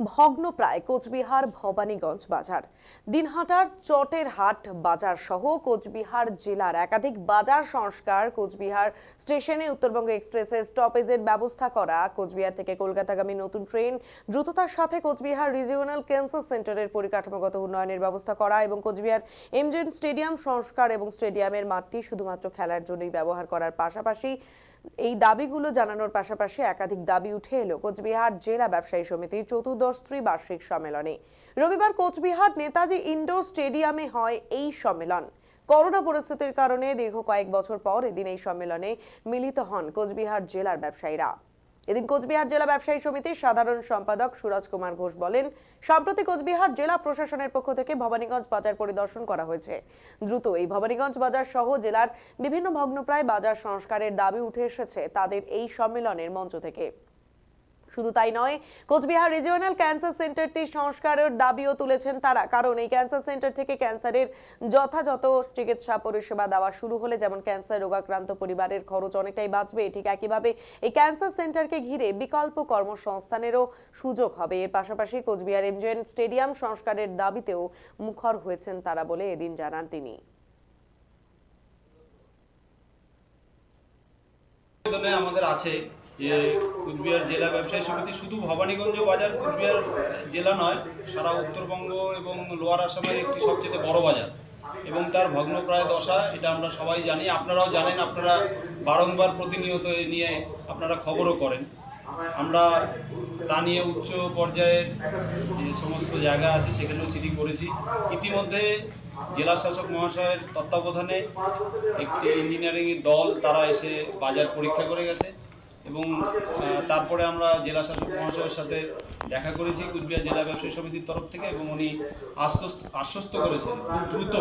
ভগ্নপ্রায় কোচবিহার ভবানীগঞ্জ বাজার। দিনহাটার চটের হাট বাজার সহ কোচবিহার জেলার একাধিক বাজার সংস্কার কোচবিহার স্টেশনে উত্তরবঙ্গ এক্সপ্রেসের স্টপেজের ব্যবস্থা করা, কোচবিহার থেকে কলকাতাগামী নতুন ট্রেন, দ্রুততার সাথে কোচবিহার রিজিওনাল ক্যান্সার সেন্টারের পরিকাঠামোগত উন্নয়নের ব্যবস্থা করা এবং কোচবিহার এমজেন স্টেডিয়াম সংস্কার এবং স্টেডিয়ামের মাঠটি শুধুমাত্র খেলার জন্যই ব্যবহার করার পাশাপাশি এই দাবিগুলো জানানোর পাশাপাশি একাধিক দাবি উঠে এলো কোচবিহার জেলা ব্যবসায়ী সমিতির চতুর্দশ ত্রিবার্ষিক সম্মেলনে। রবিবার কোচবিহার নেতাজি ইনডোর স্টেডিয়ামে হয় এই সম্মেলন। করোনা পরিস্থিতির কারণে দীর্ঘ কয়েক বছর পর এদিন এই সম্মেলনে মিলিত হন কোচবিহার জেলার ব্যবসায়ীরা। এদিন কোচবিহার জেলা ব্যবসায়ী সমিতির সাধারণ সম্পাদক সুরজ কুমার ঘোষ বলেন, সম্প্রতি কোচবিহার জেলা প্রশাসনের পক্ষ থেকে ভবানীগঞ্জ বাজার পরিদর্শন করা হয়েছে। দ্রুত এই ভবানীগঞ্জ বাজার সহ জেলার বিভিন্ন ভগ্নপ্রায় বাজার সংস্কারের দাবি উঠে এসেছে তাদের এই সম্মেলনের মঞ্চ থেকে। শুধু তাই নয়, কোচবিহার রিজিওনাল ক্যান্সার সেন্টারটি সংস্কারের দাবিও তুলেছেন তারা। কারণ এই ক্যান্সার সেন্টার থেকে ক্যান্সারের যথাযথ চিকিৎসা পরিষেবা দেওয়া শুরু হলে যেমন ক্যান্সার রোগাক্রান্ত পরিবারের খরচ অনেকটাই বাঁচবে, ঠিক একইভাবে এই ক্যান্সার সেন্টারকে ঘিরে বিকল্প কর্মসংস্থানেরও সুযোগ হবে। এর পাশাপাশি কোচবিহার এমজেন স্টেডিয়াম সংস্কারের দাবিতেও মুখর হয়েছেন তারা বলে এদিন জানান তিনি। আমাদের আছে যে কুচবিহার জেলা ব্যবসায়ী সমিতি শুধু ভবানীগঞ্জ বাজার, কুচবিহার জেলা নয়, সারা উত্তরবঙ্গ এবং লোয়ার আসামের একটি সবচেয়ে বড় বাজার। এবং তার ভগ্নপ্রায় দশা, এটা আমরা সবাই জানি। আপনারাও জানেন, আপনারা বারংবার প্রতিনিয়ত এ নিয়ে আপনারা খবরও করেন। আমরা তা নিয়ে উচ্চ পর্যায়ের যে সমস্ত জায়গা আছে, সেখানেও চিঠি করেছি। ইতিমধ্যে জেলা শাসক মহাশয়ের তত্ত্বাবধানে একটি ইঞ্জিনিয়ারিংয়ের দল, তারা এসে বাজার পরীক্ষা করে গেছে। এবং তারপরে আমরা জেলা শাসক মহাশয়ের সাথে দেখা করেছি কুচবিহার জেলা ব্যবসায়ী সমিতির তরফ থেকে এবং উনি আশ্বস্ত আশ্বস্ত করেছেন খুব দ্রুত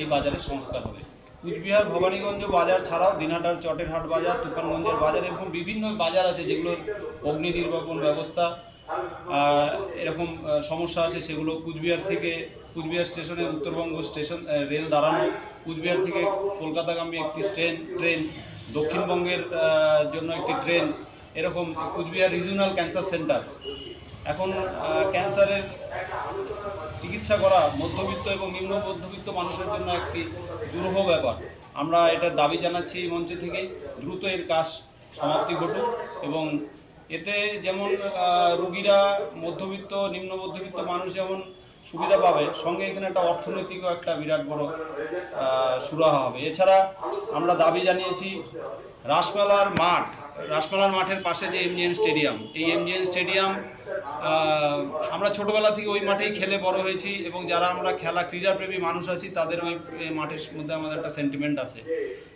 এই বাজারের সংস্কার হবে। কুচবিহার, ভবানীগঞ্জ বাজার ছাড়াও দিনহাটার চটের হাট বাজার, তুফানগঞ্জের বাজার এবং বিভিন্ন বাজার আছে যেগুলোর অগ্নি নির্বাপন ব্যবস্থা এরকম সমস্যা আছে সেগুলো কুচবিহার থেকে কুচবিহার স্টেশনে, উত্তরবঙ্গ স্টেশন রেল দাঁড়ানো, কুচবিহার থেকে কলকাতাগামী একটি ট্রেন ট্রেন দক্ষিণবঙ্গের জন্য একটি ট্রেন, এরকম কুচবিহার রিজিওনাল ক্যান্সার সেন্টার। এখন ক্যান্সারের চিকিৎসা করা মধ্যবিত্ত এবং নিম্ন মধ্যবিত্ত মানুষের জন্য একটি দুরূহ ব্যাপার। আমরা এটার দাবি জানাচ্ছি এই মঞ্চ থেকে দ্রুত এর কাজ সমাপ্তি ঘটুক এবং এতে যেমন রুগীরা মধ্যবিত্ত, নিম্ন মধ্যবিত্ত মানুষ যেমন সুবিধা পাবে। সঙ্গে এখানে একটা অর্থনৈতিকও একটা বিরাট বড় সুরাহা হবে। এছাড়া আমরা দাবি জানিয়েছি, রাসমেলার মাঠ, রাসমেলার মাঠের পাশে যে এমজিএন স্টেডিয়াম, এই এমজিএন স্টেডিয়াম আমরা ছোটবেলা থেকে ওই মাঠেই খেলে বড় হয়েছি এবং যারা আমরা খেলা ক্রীড়াপ্রেমী মানুষ আছি, তাদের ওই মাঠের মধ্যে আমাদের একটা সেন্টিমেন্ট আছে।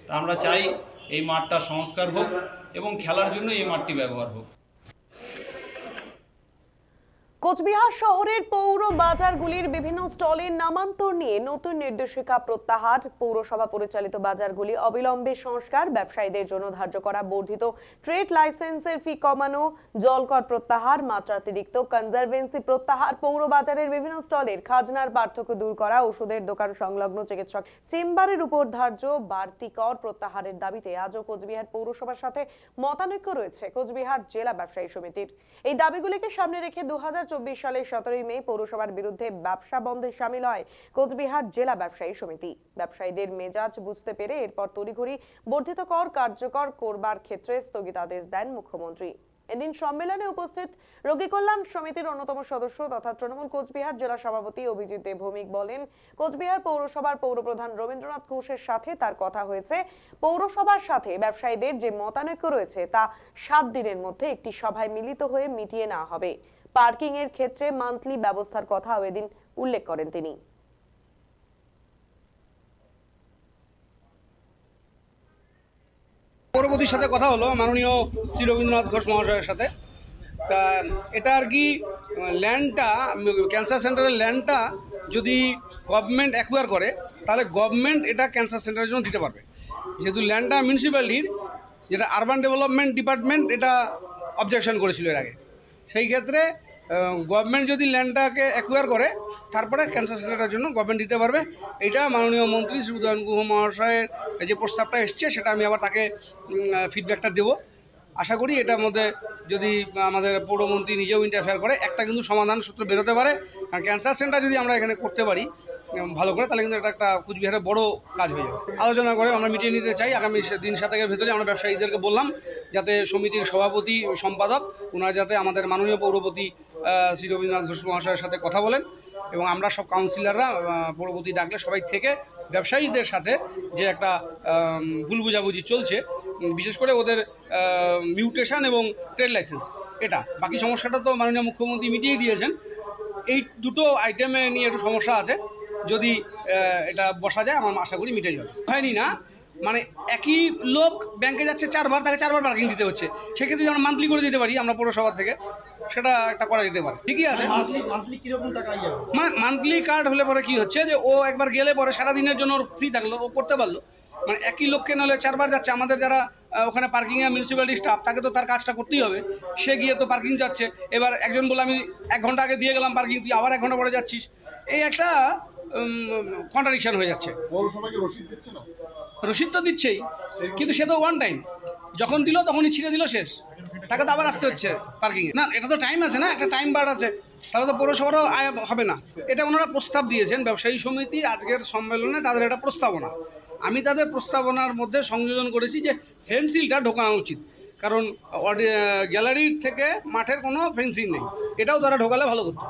তা আমরা চাই এই মাঠটা সংস্কার হোক এবং খেলার জন্য এই মাঠটি ব্যবহার হোক। কোচবিহার শহরের পৌর বাজারগুলির বিভিন্ন স্টলের নামান্তর নিয়ে নতুন নির্দেশিকা প্রত্যাহার। পৌরসভা পরিচালিত বাজারগুলি অবিলম্বে সংস্কার, ব্যবসায়ীদের জন্য ধার্য করা, বর্ধিত ট্রেড লাইসেন্সের ফি কমানো, জলকর প্রত্যাহার, মাত্রাতিরিক্ত কনজারভেন্সি প্রত্যাহার, পৌর বাজারের বিভিন্ন স্টলের খাজনার পার্থক্য দূর করা, ওষুধের দোকান সংলগ্ন চিকিৎসক চেম্বারের উপর ধার্য, বাড়তি কর প্রত্যাহারের দাবিতে আজও কোচবিহার পৌরসভার সাথে মতানৈক্য রয়েছে কোচবিহার জেলা ব্যবসায়ী সমিতির। এই দাবিগুলিকে সামনে রেখে দু সালের সতেরোই মে পৌরসভার বিরুদ্ধে ব্যবসা বন্ধে সামিল হয় কোচবিহার জেলা ব্যবসায়ী সমিতি। ব্যবসায়ীদের মেজাজ বুঝতে পেরে এরপর তড়িঘড়ি বর্ধিত কর কার্যকর করবার ক্ষেত্রে স্থগিতাদেশ দেন মুখ্যমন্ত্রী। এদিন সম্মেলনে উপস্থিত রোগী কল্যাণ সমিতির অন্যতম সদস্য তথা তৃণমূল কোচবিহার জেলা সভাপতি অভিজিৎ ভৌমিক বলেন, কোচবিহার পৌরসভার পৌরপ্রধান রবীন্দ্রনাথ ঘোষের সাথে তার কথা হয়েছে। পৌরসভার সাথে ব্যবসায়ীদের যে মতানৈক্য রয়েছে তা সাত দিনের মধ্যে একটি সভায় মিলিত হয়ে মিটিয়ে নেওয়া হবে। পার্কিং এর ক্ষেত্রে মান্থলি ব্যবস্থার কথাও এদিন উল্লেখ করেন তিনি। পৌরপতির সাথে কথা হলো মাননীয় শ্রী রবীন্দ্রনাথ ঘোষ মহাশয়ের সাথে। তা, এটা আর কি, ল্যান্ডটা, ক্যান্সার সেন্টারের ল্যান্ডটা যদি গভর্নমেন্ট অ্যাকুয়ার করে, তাহলে গভর্নমেন্ট এটা ক্যান্সার সেন্টারের জন্য দিতে পারবে। যেহেতু ল্যান্ডটা মিউনিসিপ্যালিটির যেটা আরবান ডেভেলপমেন্ট ডিপার্টমেন্ট এটা অবজেকশন করেছিল এর আগে। সেই ক্ষেত্রে গভর্নমেন্ট যদি ল্যান্ডটাকে অ্যাকুয়ার করে, তারপরে ক্যান্সার সেন্টারের জন্য গভর্নমেন্ট দিতে পারবে। এটা মাননীয় মন্ত্রী শ্রী উদয়ন গুহ মহাশয়ের যে প্রস্তাবটা এসছে, সেটা আমি আবার তাকে ফিডব্যাকটা দেবো। আশা করি এটার মধ্যে যদি আমাদের পৌরমন্ত্রী নিজেও ইন্টারফেয়ার করে, একটা কিন্তু সমাধান সূত্র বেরোতে পারে। আর ক্যান্সার সেন্টার যদি আমরা এখানে করতে পারি ভালো করে, তাহলে কিন্তু এটা একটা কুচবিহারের বড় কাজ হয়ে যাবে। আলোচনা করে আমরা মিটিয়ে নিতে চাই। আগামী দিন সাতেকের ভেতরে আমরা ব্যবসায়ীদেরকে বললাম, যাতে সমিতির সভাপতি, সম্পাদক ওনারা যাতে আমাদের মাননীয় পৌরপতি শ্রী রবীন্দ্রনাথ ঘোষ মহাশয়ের সাথে কথা বলেন এবং আমরা সব কাউন্সিলররা পৌরপতি ডাকলে সবাই থেকে ব্যবসায়ীদের সাথে যে একটা ভুল বুঝাবুঝি চলছে বিশেষ করে ওদের মিউটেশন এবং ট্রেড লাইসেন্স এটা। বাকি সমস্যাটা তো মাননীয় মুখ্যমন্ত্রী মিটিয়ে দিয়েছেন। এই দুটো আইটেমে নিয়ে একটু সমস্যা আছে। যদি এটা বসা যায় আমার আশা করি মিটে যাবে। হয়নি না? মানে একই লোক ব্যাংকে যাচ্ছে চারবার তাকে চারবার পার্কিং দিতে হচ্ছে। সেক্ষেত্রে যদি আমরা মান্থলি করে দিতে পারি আমরা পৌরসভা থেকে সেটা একটা করা যেতে পারে। ঠিকই আছে? ইয়ে মানে মান্থলি কার্ড হলে পরে কি হচ্ছে যে ও একবার গেলে পরে সারা দিনের জন্য ওর ফ্রি থাকল ও করতে পারল। মানে একই লোককে নাহলে চারবার যাচ্ছে। আমাদের যারা ওখানে পার্কিংয়ে মিউনিসিপ্যালিটি স্টাফ তাকে তো তার কাজটা করতেই হবে। সে গিয়ে তো পার্কিং যাচ্ছে। এবার একজন বলে আমি এক ঘণ্টা আগে দিয়ে গেলাম পার্কিং তুই আবার এক ঘণ্টা পরে যাচ্ছিস। এই একটা কন্ট্রাডিকশন হয়ে যাচ্ছে। রসিদ তো দিচ্ছেই কিন্তু সে তো ওয়ান টাইম যখন দিল তখনই ছিঁড়ে দিল শেষ। তাকে তো আবার আসতে হচ্ছে পার্কিংয়ে না এটা তো টাইম আছে না একটা টাইম বার আছে। তাহলে তো পৌরসভারও আয় হবে না। এটা ওনারা প্রস্তাব দিয়েছেন ব্যবসায়ী সমিতি আজকের সম্মেলনে তাদের এটা প্রস্তাবনা। আমি তাদের প্রস্তাবনার মধ্যে সংযোজন করেছি যে ফেন্সিলটা ঢোকানো উচিত। কারণ গ্যালারির থেকে মাঠের কোনো ফেন্সিং নেই। এটাও তারা ঢোকালে ভালো করতো।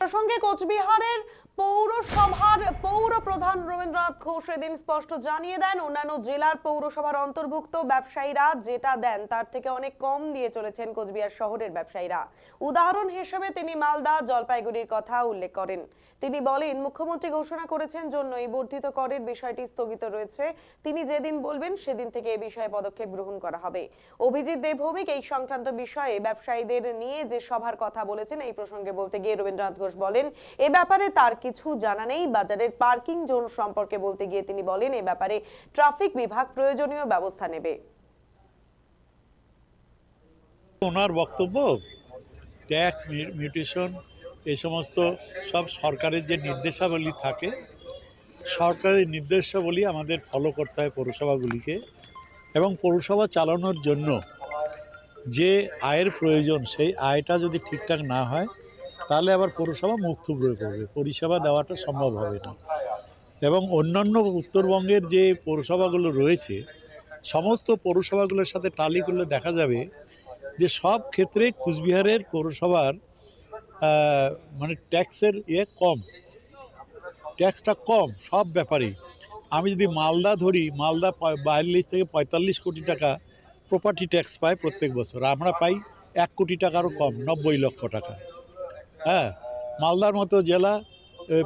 প্রসঙ্গে কোচবিহারের পৌরসভার পৌর প্রধান রবীন্দ্রনাথ ঘোষ এদিন স্পষ্ট জানিয়ে দেন, অন্যান্য জেলার পৌরসভার অন্তর্ভুক্ত ব্যবসায়ীরা যেটা দেন তার থেকে অনেক কম দিয়ে চলেছেন কোচবিহার শহরের ব্যবসায়ীরা। উদাহরণ হিসেবে তিনি মালদা, জলপাইগুড়ির কথা উল্লেখ করেন। তিনি বলেন, মুখ্যমন্ত্রী ঘোষণা করেছেন জন্য এই বর্ধিত করের বিষয়টি স্থগিত রয়েছে। তিনি যেদিন বলবেন, সেদিন থেকে এ বিষয়ে পদক্ষেপ গ্রহণ করা হবে। অভিজিৎ দেবভৌমিক এই সংক্রান্ত বিষয়ে ব্যবসায়ীদের নিয়ে যে সভার কথা বলেছেন, এই প্রসঙ্গে বলতে গিয়ে রবীন্দ্রনাথ ঘোষ বলেন, এ ব্যাপারে তার কিছু জানা নেই। বাজারের পার্কিং জোন সম্পর্কে বলতে গিয়ে তিনি বলেন, এ ব্যাপারে ট্রাফিক বিভাগ প্রয়োজনীয় ব্যবস্থা নেবে। ওনার বক্তব্য, ট্যাক্স মিউটেশন এই সমস্ত সব সরকারের যে নির্দেশাবলী থাকে, সরকারের নির্দেশাবলী আমাদের ফলো করতে হয় পৌরসভাগুলিকে এবং পৌরসভা চালানোর জন্য যে আয়ের প্রয়োজন, সেই আয়টা যদি ঠিকঠাক না হয় তাহলে আবার পৌরসভা মুখ থুবড়ে পড়বে। পরিষেবা দেওয়াটা সম্ভব হবে না। এবং অন্যান্য উত্তরবঙ্গের যে পৌরসভাগুলো রয়েছে, সমস্ত পৌরসভাগুলোর সাথে টালি করলে দেখা যাবে যে সব ক্ষেত্রে কুচবিহারের পৌরসভার মানে ট্যাক্সের ইয়ে কম। ট্যাক্সটা কম, সব ব্যাপারেই। আমি যদি মালদা ধরি, মালদা বিয়াল্লিশ থেকে পঁয়তাল্লিশ কোটি টাকা প্রপার্টি ট্যাক্স পায় প্রত্যেক বছর। আমরা পাই এক কোটি টাকারও কম, নব্বই লক্ষ টাকা। হ্যাঁ মালদার মতো জেলা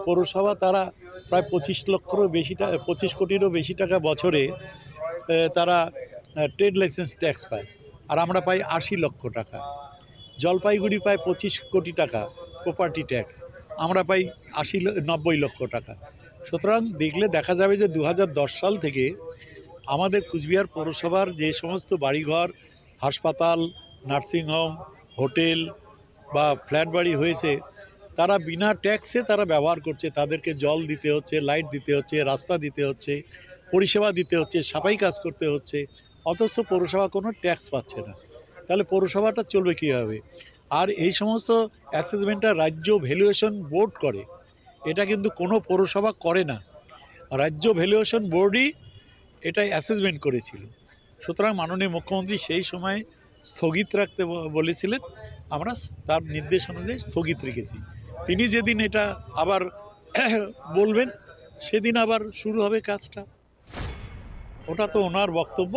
পৌরসভা, তারা প্রায় পঁচিশ লক্ষেরও বেশি টাকা পঁচিশ কোটিরও বেশি টাকা বছরে তারা ট্রেড লাইসেন্স ট্যাক্স পায়। আর আমরা পাই আশি লক্ষ টাকা। জলপাইগুড়ি পায় পঁচিশ কোটি টাকা প্রপার্টি ট্যাক্স আমরা পাই আশি নব্বই লক্ষ টাকা। সুতরাং দেখলে দেখা যাবে যে দু হাজার দশ সাল থেকে আমাদের কুচবিহার পৌরসভার যে সমস্ত বাড়িঘর, হাসপাতাল, নার্সিংহোম, হোটেল বা ফ্ল্যাট বাড়ি হয়েছে, তারা বিনা ট্যাক্সে তারা ব্যবহার করছে। তাদেরকে জল দিতে হচ্ছে, লাইট দিতে হচ্ছে, রাস্তা দিতে হচ্ছে, পরিষেবা দিতে হচ্ছে, সাফাই কাজ করতে হচ্ছে। অথচ পৌরসভা কোনো ট্যাক্স পাচ্ছে না। তাহলে পৌরসভাটা চলবে কীভাবে? আর এই সমস্ত অ্যাসেসমেন্টটা রাজ্য ভ্যালুয়েশন বোর্ড করে। এটা কিন্তু কোনো পৌরসভা করে না। রাজ্য ভ্যালুয়েশন বোর্ডই এটা অ্যাসেসমেন্ট করেছিল। সুতরাং মাননীয় মুখ্যমন্ত্রী সেই সময় স্থগিত রাখতে বলেছিলেন। আমরা তার নির্দেশ অনুযায়ী স্থগিত রেখেছি। তিনি যেদিন এটা আবার বলবেন, সেদিন আবার শুরু হবে কাজটা। ওটা তো ওনার বক্তব্য।